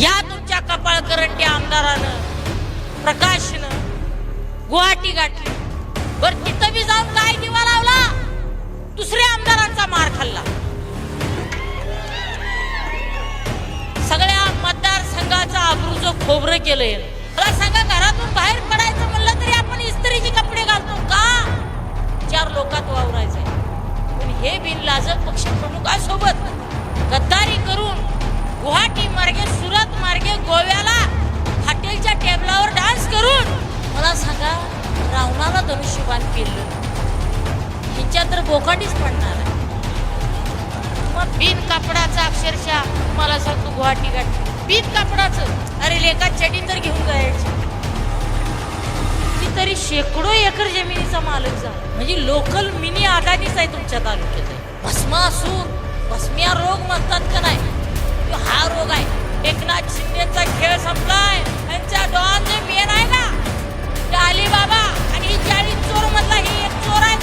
या तुमच्या कपाळकरंटी आमदारानं प्रकाशनं गुवाहाटी गाठली बर तिथं बी जाऊन काय दिवा लावला दुसऱ्या आमदारांचा मार खाल्ला. सगळ्या मतदारसंघाचा आबरूचं खोबरं केलंय. मला सांगा घरातून बाहेर पडायचं म्हणलं तरी आपण इस्त्रीचे कपडे घालतो का? चार लोकात वावरायचंय. पण हे बिनलाजक पक्षप्रमुखासोबत गद्दारी करून गुवाहाटी मार्गे सुरत मार्गे गोव्याला हॉटेलच्या टेबलावर डान्स करून मला सांगा रावणाला धनुष्यबाण केलं. ह्यांच्या तर बोकाटीच पडणार आहे. मग बिन कापडाचं अक्षरशः मला सांगतो गुवाहाटी गाठी. बिन कापडाचं? अरे लेखा चडी तर घेऊन जायची. ती तरी शेकडो एकर जमिनीचा मालक झाला. म्हणजे लोकल मिनी अदानीच आहे तुमच्या तालुक्यात. भस्मा असून भस्मिया रोग म्हणतात का नाही? हा रोग हो आहे एकनाथ शिंदेचा खेळ संपलाय. त्यांच्या डॉन जे आहे ना? ते अलिबाबा आणि ही चाळीस चोर मधला ही एक चोर आहे.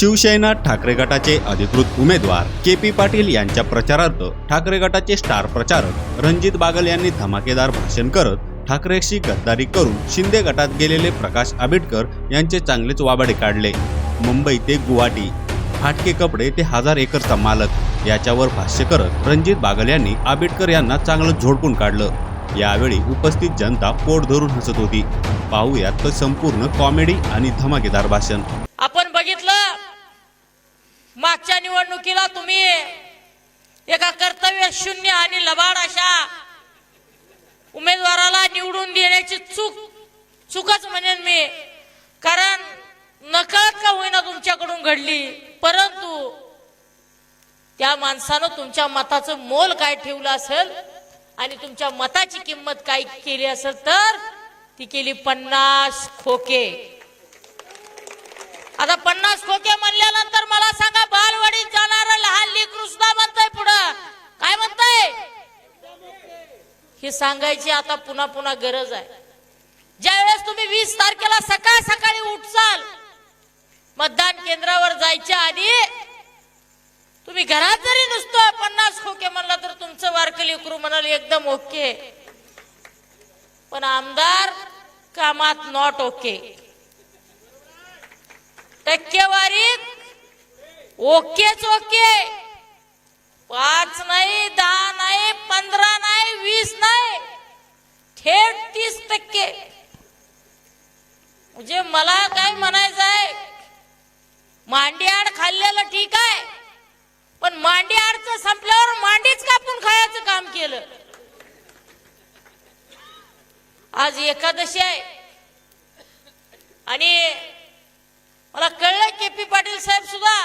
शिवसेना ठाकरे गटाचे अधिकृत उमेदवार के पी पाटील यांच्या प्रचारार्थ ठाकरे गटाचे स्टार प्रचारक रणजित बागल यांनी धमाकेदार भाषण करत ठाकरेशी गद्दारी करून शिंदे गटात गेलेले प्रकाश आंबेडकर यांचे चांगलेच वाबाडे काढले. मुंबई ते गुवाहाटी फाटके कपडे ते हजार एकरचा मालक याच्यावर भाष्य करत रणजित बागल यांनी आंबेडकर यांना चांगलं झोडपून काढलं. यावेळी उपस्थित जनता पोट धरून हसत होती. पाहूयात तर संपूर्ण कॉमेडी आणि धमाकेदार भाषण. आपण मागच्या निवडणुकीला तुम्ही एका कर्तव्य शून्य आणि लबाड अशा उमेदवाराला निवडून देण्याची चूक चूकच म्हणेन मी. कारण नकळत का होईना तुमच्याकडून घडली? परंतु त्या माणसानं तुमच्या मताचं मोल काय ठेवलं असेल आणि तुमच्या मताची किंमत काय केली असेल तर ती केली पन्नास खोके. पन्नास खोके म्हणल्यानंतर मला सांगा बालवाडीत जाणार लहान लेकरू सुद्धा म्हणताय पुढं. काय म्हणताय? हे सांगायची आता पुन्हा पुन्हा गरज आहे. ज्यावेळेस तुम्ही वीस तारखेला सकाळ सकाळी उठचाल मतदान केंद्रावर जायच्या आधी तुम्ही घरात जरी नुसतं पन्नास खोके म्हणला तर तुमचं वारकली लेकरू म्हणाल एकदम ओके. पण आमदार कामात नॉट ओके टक्केवारीत ओकेच ओके. पाच नाही दहा नाही पंधरा नाही वीस नाही. थेट तीस टक्के. म्हणजे मला काय म्हणायचं आहे? मांडीआड खाल्लेलं ठीक आहे पण मांडीआडचं संपल्यावर मांडीच कापून खायचं काम केलं. आज एकादशी आहे. आणि मला कळलं के पी पाटील साहेब सुद्धा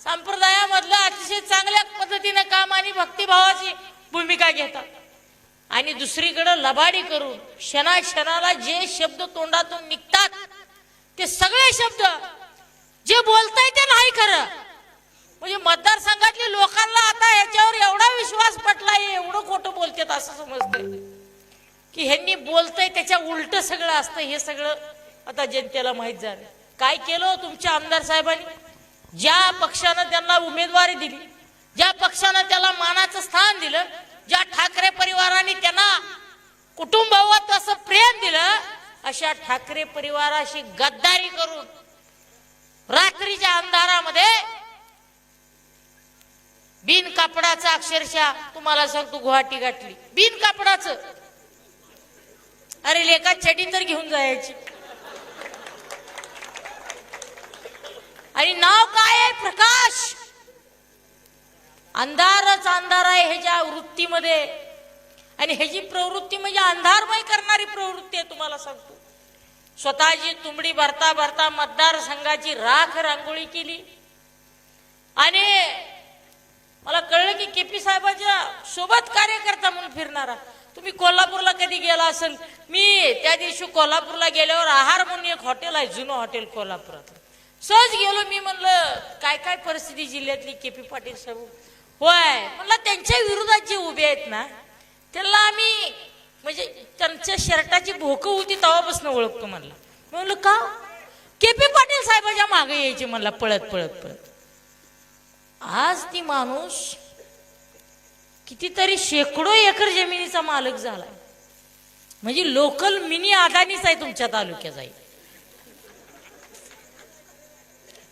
संप्रदायामधलं अतिशय चांगल्या पद्धतीने काम आणि भक्तिभावाची भूमिका घेतात? आणि दुसरीकडं लबाडी करून क्षणा क्षणाला जे शब्द तोंडातून निघतात ते सगळे शब्द जे बोलताय ते नाही खरं. म्हणजे मतदारसंघातल्या लोकांना आता याच्यावर एवढा विश्वास पटलाय एवढं खोटं बोलतात असं समजतंय. की ह्यांनी बोलतंय त्याच्या उलट सगळं असतं हे सगळं आता जनतेला माहीत झालं. काय केलं हो तुमच्या आमदार साहेबांनी? ज्या पक्षानं त्यांना उमेदवारी दिली ज्या पक्षानं त्याला मानाचं स्थान दिलं ज्या ठाकरे परिवाराने त्यांना कुटुंबावर असं प्रेम दिलं अशा ठाकरे परिवाराशी गद्दारी करून रात्रीच्या अंधारामध्ये बिन कापडाचं अक्षरशः तुम्हाला सांगतो गुवाहाटी गाठली. बिन कापडाचं. अरे लेखा चडी तर घेऊन जायची. आणि नाव काय आहे? प्रकाश. अंधारच अंधार आहे ह्याच्या वृत्तीमध्ये. आणि ह्याची प्रवृत्ती म्हणजे अंधारमय करणारी प्रवृत्ती आहे तुम्हाला सांगतो. स्वतःची तुंबडी भरता भरता मतदारसंघाची राख रांगोळी केली. आणि मला कळलं की केपी साहेबाच्या सोबत कार्यकर्ता म्हणून फिरणारा. तुम्ही कोल्हापूरला कधी गेला असेल? मी त्या दिवशी कोल्हापूरला गेल्यावर आहार म्हणून एक हॉटेल आहे जुनं हॉटेल कोल्हापुरात. सहज गेलो मी म्हणलं काय काय परिस्थिती जिल्ह्यातली के पी पाटील साहेब? होय. म्हणलं त्यांच्या विरोधात जे उभे आहेत ना त्यांना आम्ही म्हणजे त्यांच्या शर्टाची भोकं होती तेव्हापासून ओळखतो म्हणलं. म्हणलं का? के पी पाटील साहेबाच्या मागे यायचे म्हणला पळत पळत पळत. आज ती माणूस कितीतरी शेकडो एकर जमिनीचा मालक झाला. म्हणजे लोकल मिनी अदानीच आहे तुमच्या तालुक्यात आहे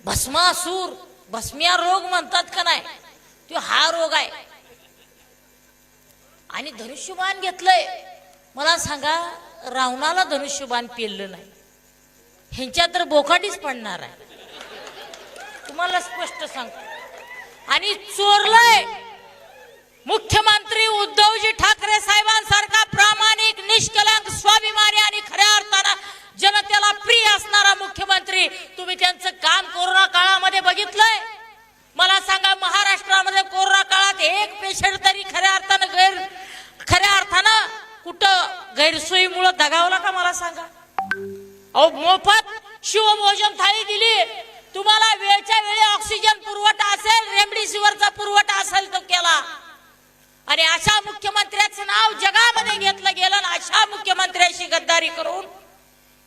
भस्मासूर भस्मिया रोग म्हणतात का नाही? तो हा रोग आहे. आणि धनुष्यबाण घेतलंय. मला सांगा रावणाला धनुष्यबाण पेललं नाही. ह्यांच्या तर बोकाटीच पडणार आहे. तुम्हाला स्पष्ट सांगतो. आणि चोरलंय. मुख्यमंत्री उद्धवजी ठाकरे साहेबांसारखा प्रामाणिक निष्कलंक स्वाभिमानी आणि खऱ्या अर्थानं जनतेला प्रिय असणारा मुख्यमंत्री तुम्ही त्यांचं काम कोरोना काळामध्ये बघितलंय? मला सांगा महाराष्ट्रामध्ये कोरोना काळात एक पेशंट तरी खऱ्या अर्थानं गैर खऱ्या अर्थानं कुठं गैरसोयीमुळं दगावला का मला सांगा? अहो मोफत शिवभोजन थाळी दिली. तुम्हाला वेळच्या वेळी ऑक्सिजन पुरवठा असेल रेमडेसिवीरचा पुरवठा असेल तो केला. आणि अशा मुख्यमंत्र्याचं नाव जगामध्ये घेतलं गेलं आणि अशा मुख्यमंत्र्याशी गद्दारी करून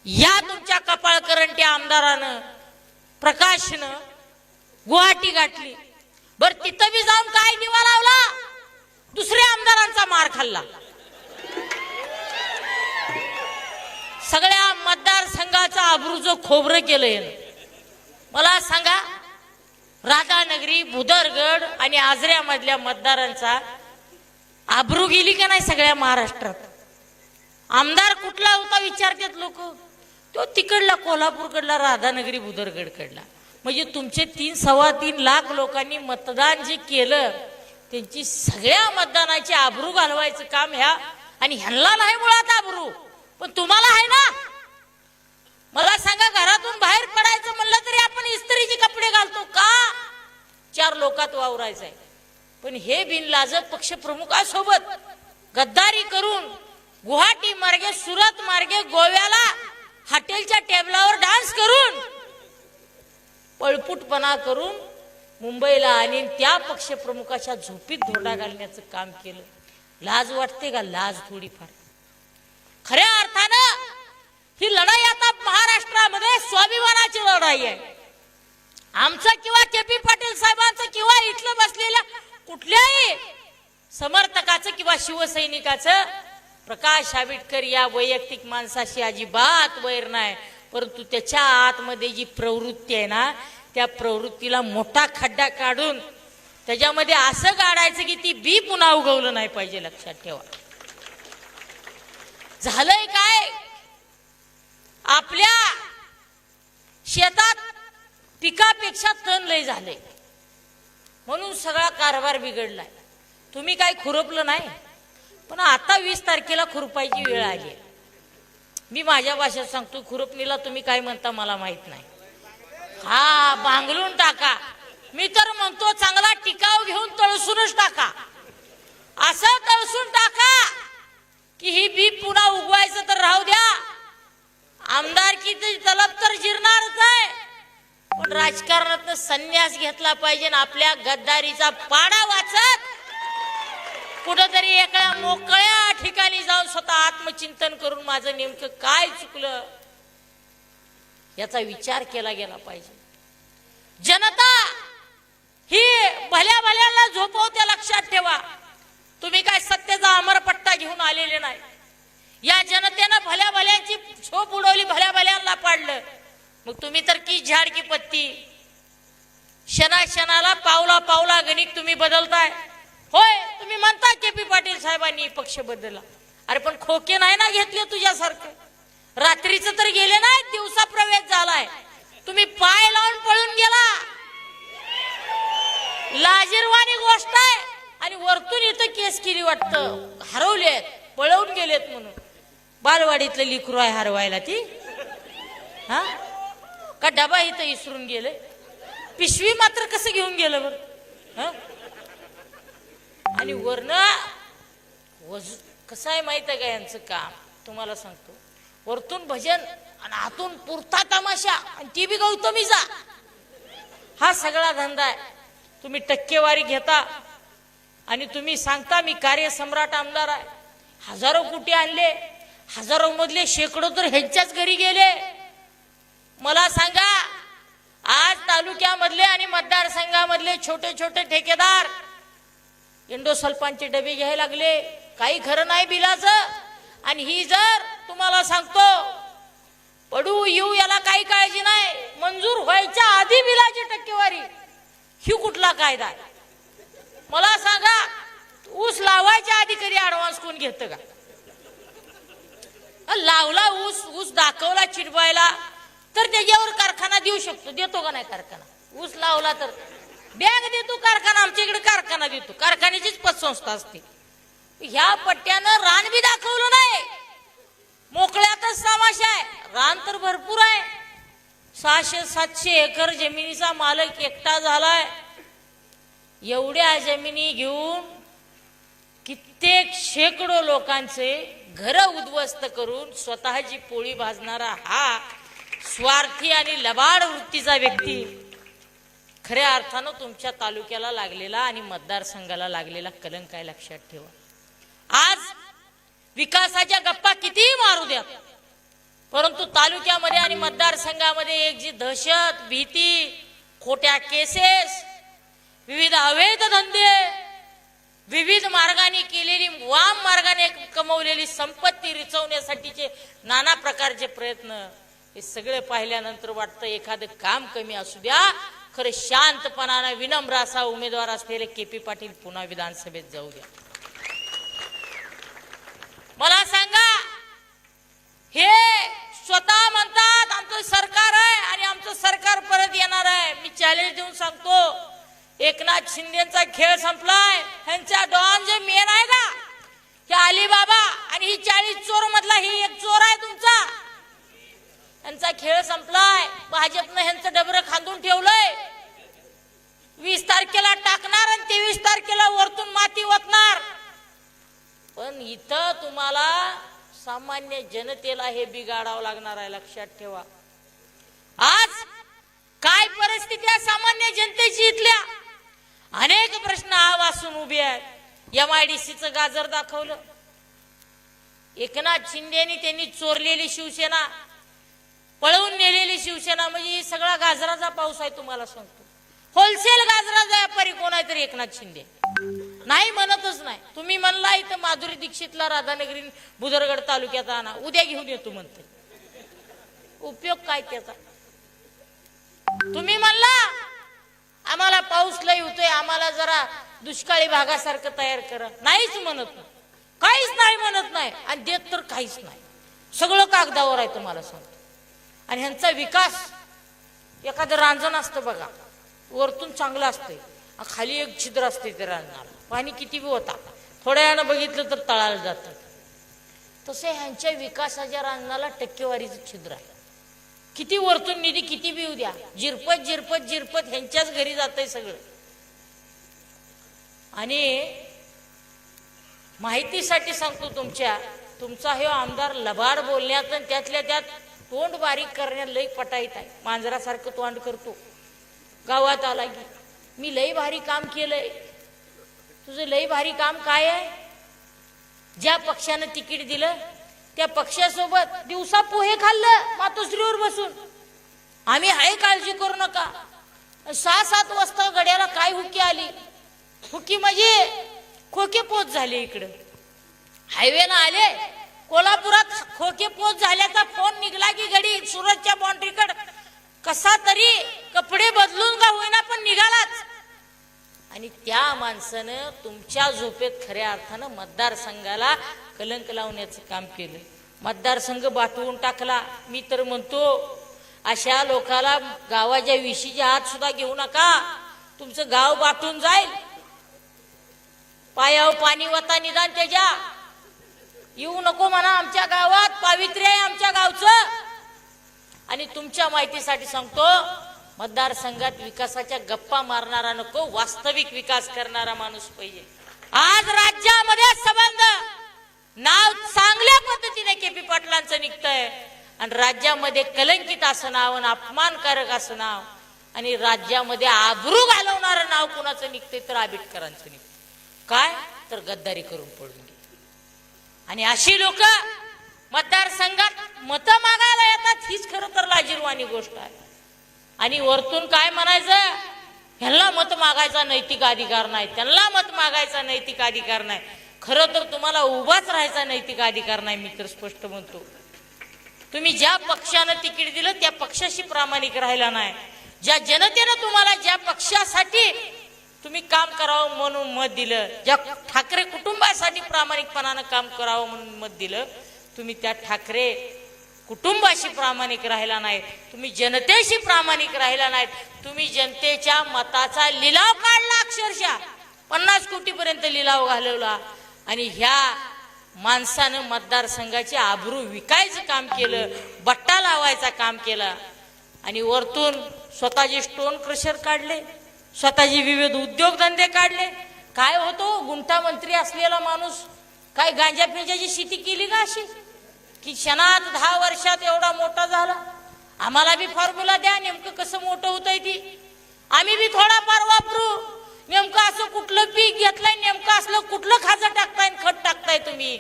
या तुमच्या कपाळ करंटी आमदारानं प्रकाशनं गुवाहाटी गाठली. बर तिथं बी जाऊन काय दिवा लावला? दुसऱ्या आमदारांचा मार खाल्ला. सगळ्या मतदारसंघाचा अब्रूचं खोबरं केलं मला सांगा राधानगरी भुदरगड आणि आजऱ्यामधल्या मतदारांचा आबरू गेली का नाही सगळ्या महाराष्ट्रात? आमदार कुठला होता विचारतात लोक? तो तिकडला कोल्हापूरकडला राधानगरी भुदरगडकडला. म्हणजे तुमचे तीन सव्वा तीन लाख लोकांनी मतदान जे केलं त्यांची सगळ्या मतदानाची आबरू घालवायचं काम ह्या आणि ह्यांना नाही मुळात आबरू पण तुम्हाला आहे ना? मला सांगा घरातून बाहेर पडायचं म्हणलं तरी आपण इस्त्रीचे कपडे घालतो का? चार लोकात वावरायचंय. पण हे बिनलाज पक्षप्रमुखासोबत गद्दारी करून गुवाहाटी मार्गे सुरत मार्गे गोव्याला हॉटेलच्या टेबलावर डान्स करून पळपुटपणा करून मुंबईला आणि त्या पक्षप्रमुखाच्या झोपीत धोडा घालण्याचं काम केलं. लाज वाटते का? लाज थोडीफार. खऱ्या अर्थानं ही लढाई आता महाराष्ट्रामध्ये स्वाभिमानाची लढाई आहे. आमचं किंवा के पी पाटील साहेबांचं किंवा इथलं बसलेल्या कुठल्याही समर्थकाचं किंवा शिवसैनिकाचं प्रकाश आंबेडकर या वैयक्तिक माणसाशी अजिबात वैर नाही. परंतु त्याच्या आतमध्ये जी प्रवृत्ती आहे ना त्या प्रवृत्तीला मोठा खड्डा काढून त्याच्यामध्ये असं काढायचं की ती बी पुन्हा उगवलं नाही पाहिजे लक्षात ठेवा. झालंय काय? आपल्या शेतात पिकापेक्षा तण लय झाले म्हणून सगळा कारभार बिघडलाय. तुम्ही काय खुरपलं नाही? पण आता वीस तारखेला खुरपायची वेळ आली मी माझ्या भाषेत सांगतो खुरपणीला तुम्ही काय म्हणता मला माहीत नाही. हा बांगलून टाका. मी तर म्हणतो चांगला टिकाव घेऊन तळसूनच टाका. असं तळसून टाका की ही बी पुन्हा उगवायचं तर राहू द्या. आमदारकी तलब तर जिरणारच आहे. पण राजकारणात संन्यास घेतला पाहिजे आपल्या गद्दारीचा पाडा वाचत कुठंतरी एका मोकळ्या ठिकाणी जाऊन स्वतः आत्मचिंतन करून माझं नेमकं काय चुकलं याचा विचार केला गेला पाहिजे. जनता ही भल्या भल्याला झोपवते लक्षात ठेवा. तुम्ही काय सत्तेचा अमरपट्टा घेऊन आलेले नाही. या जनतेनं भल्या भल्यांची झोप उडवली भल्या भल्यांना पाडलं. मग तुम्ही तर की झाड की पत्ती? शना शनाला पावला पावला गणित तुम्ही बदलताय. होय तुम्ही म्हणता के पी पाटील साहेबांनी पक्ष बदलला. अरे पण खोके नाही ना घेतले तुझ्यासारखं? रात्रीचं तर गेले नाही दिवसा प्रवेश झालाय. तुम्ही पाय लावून पळून गेला. लाजीरवाणी गोष्ट आहे. आणि वरतून इथं केस केली वाटतं. हरवलेत पळवून गेलेत म्हणून. बालवाडीतलं लिकरू आहे हरवायला ती. हा? का डबा इथं इसरून गेले पिशवी मात्र कसं घेऊन गेलं बर? आणि वरनं वज कसं आहे माहीत आहे का यांचं काम? तुम्हाला सांगतो. वरतून भजन आणि आतून पुरता तमाशा आणि ती बी गौतमीचा हा सगळा धंदा आहे. तुम्ही टक्केवारी घेता आणि तुम्ही सांगता मी कार्यसम्राट आमदार आहे. हजारो कुठे आणले? हजारो मधले शेकडो तर ह्यांच्याच घरी गेले. मला सांगा आज तालुक्यामधले आणि मतदारसंघामधले छोटे छोटे ठेकेदार इंडोसल्फानचे डबे घ्यायला लागले. काही खरं नाही बिलाचं. आणि ही जर तुम्हाला सांगतो पडू येऊ याला काही काळजी नाही. मंजूर व्हायच्या आधी बिलाची टक्केवारी. ही कुठला कायदा आहे? मला सांगा ऊस लावायच्या आधी कधी ऍडव्हान्स कोण घेतं का? लावला ऊस ऊस दाखवला चिडवायला तर त्याच्यावर कारखाना देऊ शकतो. देतो का नाही कारखाना? ऊस लावला तर. बँक देतो कारखाना आमच्या इकडे कारखाना देतो. कारखान्याचीच पतसंस्था असते. ह्या पट्ट्यानं रान बी दाखवलं नाही. मोकळ्यातच समाश आहे. रान तर भरपूर आहे. सहाशे सातशे एकर जमिनीचा मालक एकटा झालाय. एवढ्या जमिनी घेऊन कित्येक शेकडो लोकांचे घर उद्ध्वस्त करून स्वतःची पोळी भाजणारा हा स्वार्थी आणि लबाड वृत्तीचा व्यक्ती. खऱ्या अर्थानं तुमच्या तालुक्याला लागलेला आणि मतदारसंघाला लागलेला कलंक आहे लक्षात ठेवा. आज विकासाच्या गप्पा कितीही मारू द्या परंतु तालुक्यामध्ये आणि मतदारसंघामध्ये एक जी दहशत भीती खोट्या केसेस विविध अवैध धंदे विविध मार्गाने केलेली वाम मार्गाने कमवलेली संपत्ती रिचवण्यासाठीचे नाना प्रकारचे प्रयत्न हे सगळे पाहिल्यानंतर वाटतं एखादं काम कमी असू द्या खरं शांतपणानं विनम्र असा उमेदवार असलेले के पी पाटील पुन्हा विधानसभेत जाऊ द्या. मला सांगा हे स्वतः म्हणतात आमचं सरकार आहे आणि आमचं सरकार परत येणार आहे. मी चॅलेंज देऊन सांगतो एकनाथ शिंदेचा खेळ संपलाय ह्यांचा डॉन जे मेन आहे का हे अलिबाबा आणि ही चाळीस चोर मधला ही एक चोर आहे तुमचा. यांचा खेळ संपलाय. भाजपनं ह्यांचं डबरं खांदून ठेवलंय. वीस तारखेला टाकणार आणि तेवीस तारखेला वरतून माती ओतणार. पण इथं तुम्हाला सामान्य जनतेला हे बिघाडावं लागणार आहे लक्षात ठेवा. आज काय परिस्थिती आहे सामान्य जनतेची इथल्या? अनेक प्रश्न हा आवासून उभे आहेत. एम आय डी सीचं गाजर दाखवलं. एकनाथ शिंदेनी त्यांनी चोरलेली शिवसेना. पळवून नेलेली शिवसेना म्हणजे सगळा गाजराचा पाऊस आहे तुम्हाला सांगतो. होलसेल गाजराचा व्यापारी कोण आहे तरी एकनाथ शिंदे. नाही म्हणतच नाही. तुम्ही म्हणला इथं माधुरी दीक्षितला राधानगरी बुधरगड तालुक्यात आणा. उद्या घेऊन येतो म्हणते उपयोग काय त्याचा? तुम्ही म्हणला आम्हाला पाऊस लय होतोय आम्हाला जरा दुष्काळी भागासारखं तयार करा. नाहीच म्हणत नाही. काहीच नाही म्हणत नाही. आणि देत तर काहीच नाही. सगळं कागदावर आहे तुम्हाला सांगतो. आणि ह्यांचा विकास एखादं रांजण असतं बघा. वरतून चांगलं असतंय. खाली एक छिद्र असते ते रांजणाला. पाणी किती बी होता थोड्या वेळानं बघितलं तर तळाला जातं. तसे ह्यांच्या विकासाच्या रांजणाला टक्केवारीचं छिद्र आहे. किती वरतून निधी किती बी येऊ द्या. जिरपत जिरपत जिरपत ह्यांच्याच घरी जातंय सगळं. आणि माहितीसाठी सांगतो तुमच्या तुमचा हे आमदार लबाड बोलण्यात आणि त्यातल्या त्यात तोंड बारीक करण्यात लई पटाईत आहे. मांजरासारखं तोंड करतो. गावात आला की मी लई भारी काम केलंय. तुझं लई भारी काम काय आहे? ज्या पक्षानं तिकीट दिलं त्या पक्षासोबत दिवसा पोहे खाल्लं मातोश्रीवर बसून. आम्ही आहे काळजी करू नका. सहा सात वाजता गड्याला काय हुकी आली? हुकी म्हणजे खोके पोच झाले इकडं. हायवेनं आले कोल्हापुरात खोके पोच झाल्याचा फोन निघला की घडी सुरतच्या बाउंड्रीकड. कसा तरी कपडे बदलून का होईना पण निघालाच. आणि त्या माणसानं तुमच्या झोपेत खऱ्या अर्थानं मतदारसंघाला कलंक लावण्याचं काम केलं. मतदारसंघ बाटवून टाकला. मी तर म्हणतो अशा लोकाला गावाच्या विशीच्या हात सुद्धा घेऊ नका. तुमचं गाव बाटून जाईल. पायावर पाणी वता निदान त्याच्या. येऊ नको म्हणा आमच्या गावात पावित्र्य आहे आमच्या गावचं. आणि तुमच्या माहितीसाठी सांगतो मतदारसंघात विकासाच्या गप्पा मारणारा नको वास्तविक विकास करणारा माणूस पाहिजे. आज राज्यामध्ये संबंध नाव चांगल्या पद्धतीने केपी पाटलांचं निघतंय. आणि राज्यामध्ये कलंकित असं नाव आणि अपमानकारक असं नाव आणि राज्यामध्ये आबरू घालवणारं नाव कुणाचं निघतंय तर आबिटकरांचं निघतं काय? तर गद्दारी करून पडून आणि अशी लोक मतदारसंघात मत मागायला येतात हीच खरं तर लाजीरवाणी गोष्ट आहे. आणि वरतून काय म्हणायचं? ह्यांना मत मागायचा नैतिक अधिकार नाही त्यांना मत मागायचा नैतिक अधिकार नाही. खरं तर तुम्हाला उभाच राहायचा नैतिक अधिकार नाही मी तर स्पष्ट म्हणतो. तुम्ही ज्या पक्षानं तिकीट दिलं त्या पक्षाशी प्रामाणिक राहिला नाही. ज्या जनतेनं तुम्हाला ज्या पक्षासाठी तुम्ही काम करावं म्हणून मत दिलं. ज्या ठाकरे कुटुंबासाठी प्रामाणिकपणानं काम करावं म्हणून मत दिलं तुम्ही त्या ठाकरे कुटुंबाशी प्रामाणिक राहिला नाही तुम्ही जनतेशी प्रामाणिक राहिला नाहीत. तुम्ही जनतेच्या मताचा लिलाव काढला अक्षरशः. पन्नास कोटीपर्यंत लिलाव घालवला. आणि ह्या माणसानं मतदारसंघाचे आबरू विकायचं काम केलं बट्टा लावायचा काम केला. आणि वरतून स्वतःचे स्टोन क्रशर काढले. स्वतःचे विविध उद्योगधंदे काढले. काय होतो? गुंठा मंत्री असलेला माणूस काय गांजा पिंजाची शेती केली का अशी? की क्षणात दहा वर्षात एवढा मोठा झाला. आम्हाला बी फॉर्म्युला द्या नेमकं कसं मोठं होतंय ती. आम्ही बी थोडाफार वापरू. नेमकं असं कुठलं पीक घेतलंय नेमकं असलं कुठलं खाजं टाकताय आणि खत टाकताय तुम्ही?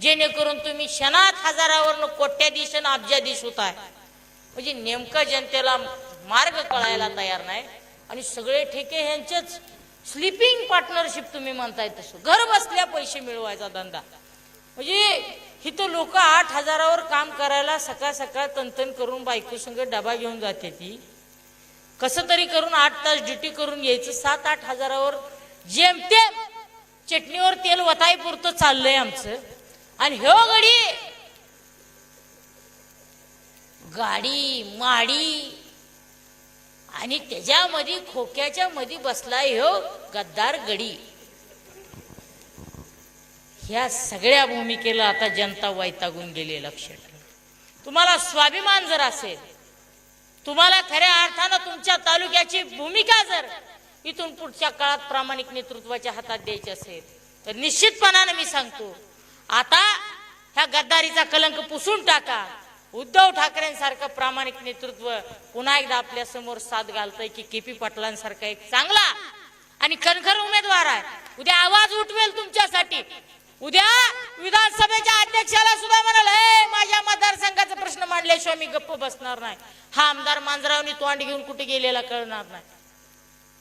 जेणेकरून तुम्ही क्षणात हजारावरनं कोट्याधीश आणि अब्जाधीश होताय. म्हणजे नेमकं जनतेला मार्ग कळायला तयार नाही. आणि सगळे ठेके ह्यांचेच. स्लिपिंग पार्टनरशिप तुम्ही म्हणताय तसं. घर बसल्या पैसे मिळवायचा धंदा. म्हणजे इथं लोक आठ हजारावर काम करायला सकाळ सकाळ तंतन करून बायको संग डबा घेऊन जाते ती. कसं तरी करून आठ तास ड्युटी करून यायचं. सात आठ हजारावर जेमतेम चटणीवर तेल वताई पुरतं चाललंय आमचं. आणि ह्यो गडी गाडी माडी आणि त्याच्यामध्ये खोक्याच्या मध्ये बसलाय हो गद्दार गडी. ह्या सगळ्या भूमिकेला आता जनता वैतागून गेली लक्षात तुम्हाला स्वाभिमान जर असेल तुम्हाला खऱ्या अर्थानं तुमच्या तालुक्याची भूमिका जर इथून पुढच्या काळात प्रामाणिक नेतृत्वाच्या हातात द्यायची असेल तर निश्चितपणानं मी सांगतो आता ह्या गद्दारीचा कलंक पुसून टाका. उद्धव ठाकरेंसारखं प्रामाणिक नेतृत्व पुन्हा एकदा आपल्यासमोर साथ घालतंय की केपी पाटलांसारखा एक चांगला आणि खणखर उमेदवार आहे. उद्या आवाज उठवेल तुमच्यासाठी. उद्या विधानसभेच्या अध्यक्षाला सुद्धा म्हणाल हे माझ्या मतदारसंघाचा प्रश्न मांडल्याशिवाय मी गप्प बसणार नाही. हा आमदार मांजरावनी तोंड घेऊन कुठे गेलेला कळणार नाही.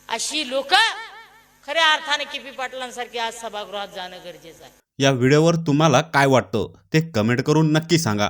अशी लोक खऱ्या अर्थाने केपी पाटलांसारखी आज सभागृहात जाणं गरजेचं आहे. या व्हिडिओवर तुम्हाला काय वाटतं ते कमेंट करून नक्की सांगा.